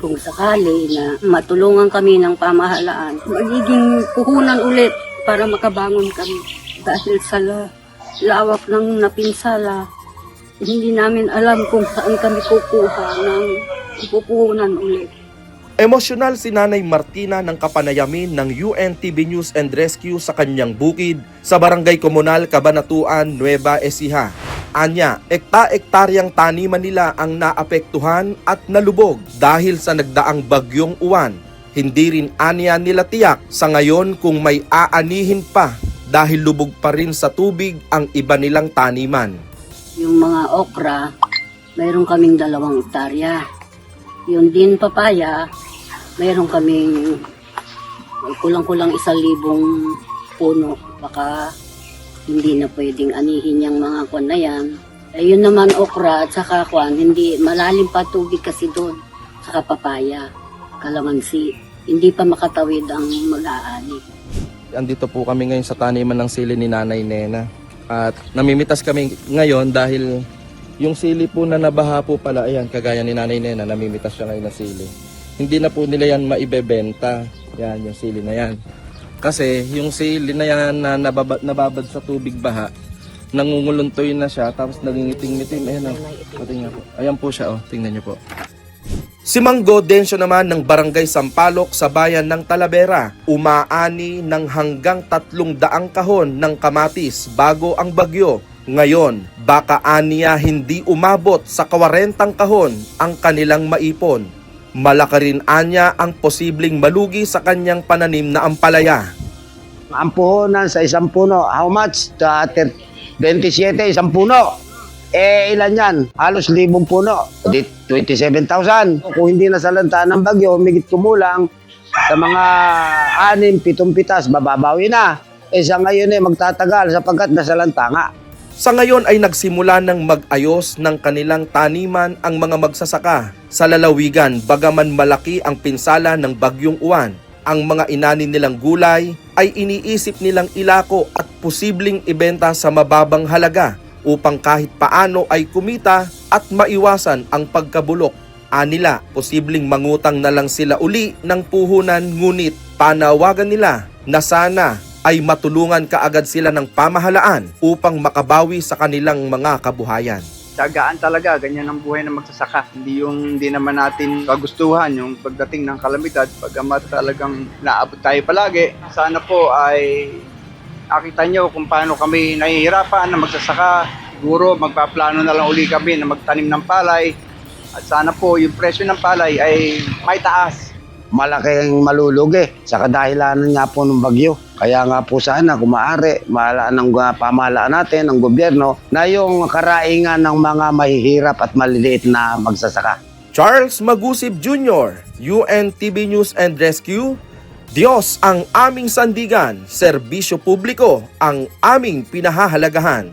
kung sakali na matulungan kami ng pamahalaan, magiging puhunan ulit para makabangon kami. Dahil sa la- lawak ng napinsala, hindi namin alam kung saan kami kukuha ng pupuhunan ulit. Emosyonal si Nanay Martina ng kapanayamin ng UNTV News and Rescue sa kanyang bukid sa Barangay Komunal Cabanatuan, Nueva Ecija. Anya, ekta-ektaryang taniman nila ang naapektuhan at nalubog dahil sa nagdaang bagyong uwan. Hindi rin anya nila tiyak sa ngayon kung may aanihin pa dahil lubog pa rin sa tubig ang iba nilang taniman. Yung mga okra, mayroon kaming dalawang hektarya. Yung din papaya, mayroon kaming kulang-kulang isang libong puno. Baka hindi na pwedeng anihin yung mga kwan na yan. Ayun naman okra at saka kwan, hindi malalim pa tubig kasi doon. Saka papaya, kalamansi. Hindi pa makatawid ang mag-aani. Andito po kami ngayon sa taniman ng sili ni Nanay Nena. At namimitas kami ngayon dahil yung sili po na nabaha po pala, ayan, kagaya ni Nanay Nena, namimitas siya ngayon ng sili. Hindi na po nila yan maibebenta. Yan, yung sili na yan. Kasi yung sili na yan na nababad, nababad sa tubig baha, nangunguluntoy na siya, tapos nagingiting-ngitim. Ayan, oh. Tingnan po. Ayan po siya, oh. tingnan niyo po. Si Manggo Densyo naman ng Barangay Sampalok sa bayan ng Talavera, umaani ng hanggang tatlong daang kahon ng kamatis bago ang bagyo. Ngayon, baka aniya hindi umabot sa kawarentang kahon ang kanilang maipon. Malaki rin anya ang posibleng malugi sa kanyang pananim na ampalaya. Ang puhunan sa isang puno, how much? Sa ter- 27, isang puno. Eh, ilan yan? Halos libong puno. Di 27,000. Kung hindi nasalanta ng bagyo, umigit kumulang sa mga anim, pitong pitas, bababawi na. Eh, sa ngayon eh, magtatagal sapagkat nasalanta nga. Sa ngayon ay nagsimula ng mag-ayos ng kanilang taniman ang mga magsasaka sa lalawigan bagaman malaki ang pinsala ng bagyong uwan. Ang mga inani nilang gulay ay iniisip nilang ilako at posibleng ibenta sa mababang halaga upang kahit paano ay kumita at maiwasan ang pagkabulok. Anila, posibleng mangutang na lang sila uli ng puhunan ngunit panawagan nila na sana ay matulungan kaagad sila ng pamahalaan upang makabawi sa kanilang mga kabuhayan. Tsagaan talaga, ganyan ang buhay ng magsasaka. Hindi yung hindi naman natin kagustuhan yung pagdating ng kalamidad, pagamat talagang naabot tayo palagi. Sana po ay nakita nyo kung paano kami nahihirapan na magsasaka. Siguro magpaplano na lang uli kami na magtanim ng palay. At sana po yung presyo ng palay ay may taas. Malaking malulugi sa kadahilanan nga po ng bagyo. Kaya nga po sana kung maaari, mahalaan ng uh, pamahalaan natin, ng gobyerno, na yung karaingan ng mga mahihirap at maliliit na magsasaka. Charles Magusib Jr., UNTV News and Rescue, Diyos ang aming sandigan, serbisyo publiko ang aming pinahahalagahan.